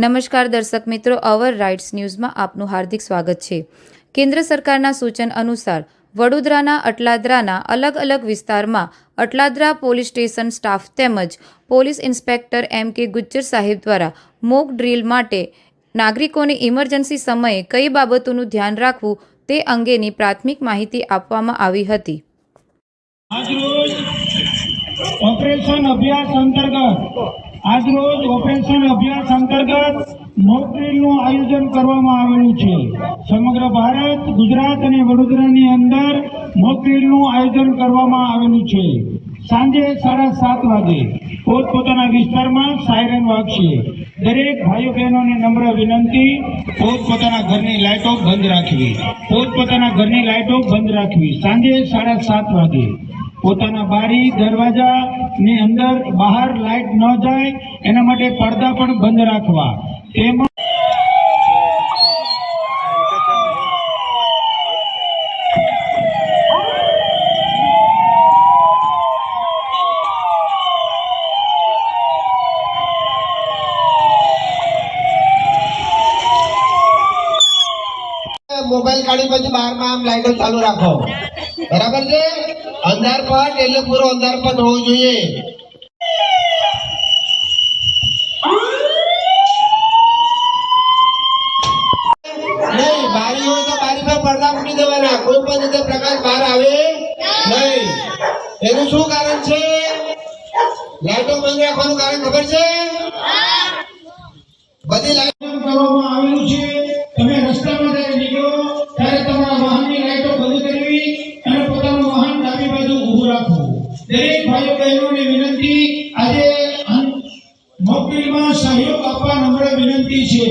નમસ્કાર દર્શક મિત્રો, અવર રાઇટ્સ ન્યૂઝમાં આપનું હાર્દિક સ્વાગત છે. કેન્દ્ર સરકારના સૂચન અનુસાર, વડોદરાના અટલાદરાના અલગ અલગ વિસ્તારમાં અટલાદરા પોલીસ સ્ટેશન સ્ટાફ તેમજ police inspector M K Gujjar સાહેબ દ્વારા મોક ડ્રીલ માટે નાગરિકોને ઇમરજન્સી સમયે કઈ બાબતોનું ધ્યાન રાખવું તે અંગેની પ્રાથમિક માહિતી આપવામાં આવી હતી. ઓપરેશન અભ્યાસ અંતર્ગત આજરોજ ઓપરેશન અભ્યાસ અંતર્ગત મોક ડ્રીલનું આયોજન કરવામાં આવેલું છે. સમગ્ર ભારત, ગુજરાત અને વડોદરાની અંદર મોક ડ્રીલનું આયોજન કરવામાં આવેલું છે. સાંજે સાડા સાત વાગે પોતપોતાના વિસ્તારમાં સાયરન વાગશે. દરેક ભાઈઓ બહેનોને નમ્ર વિનંતી, પોતપોતાના ઘરની લાઇટો બંધ રાખવી. પોતપોતાના ઘરની લાઇટો બંધ રાખવી. સાંજે સાડા સાત વાગે પોતાના બારી, દરવાજા ની અંદર બહાર લાઇટ ન જાય, એના માટે પડદા પણ બંધ રાખવા. તેમજ મોબાઈલ કાઢી પછી બારમાં આમ લાઈટો ચાલુ રાખો. બરાબર છે? અંધાર પટ એટલે પૂરો અંધાર પટ હોવો જોઈએ. નહીં બારી હોય તો બારી પર પડદા મૂકી દેવાના. કોઈ પણ રીતે પ્રકાશ બહાર આવે નહીં. એનું શું કારણ છે? લાઈટો બંધ રાખવાનું કારણ ખબર છે? બધી લાઈટ દરેક ભાઈઓ બહેનોને વિનંતી આજે મોકલીમાં સહયોગ આપવા નમ્ર વિનંતી છે.